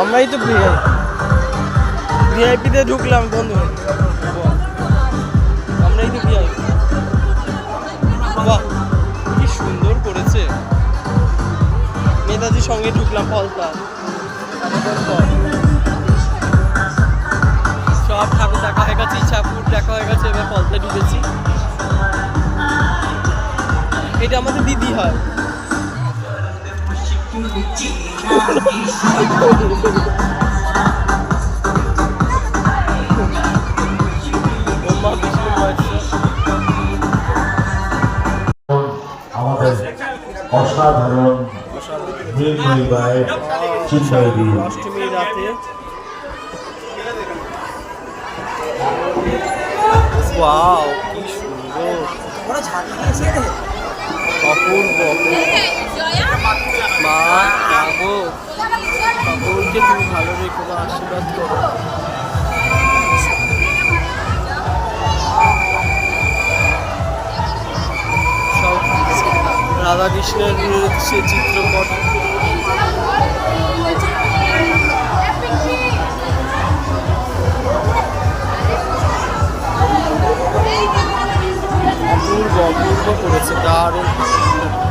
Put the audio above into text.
আমরাই তো ভিআই ভিআইপিতে ঢুকলাম, বন্ধু। আমরাই তো ভিআইপি বাহ, কি সুন্দর করেছে। নেতাজির সঙ্গে ঢুকলাম ফলতা সব ঠাকুর দেখা হয়ে গেছে, ইচ্ছাপুর দেখা হয়ে গেছে। এটা আমাদের দিদি হয়। আমাদের অসাধারণ অষ্টমী রাতে। ওয়াও কি সুন্দর। অপূর্ব। মা ঠাকুরকে তুমি ভালো সব রাধাকৃষ্ণের সে চিত্রপট tempo per accettare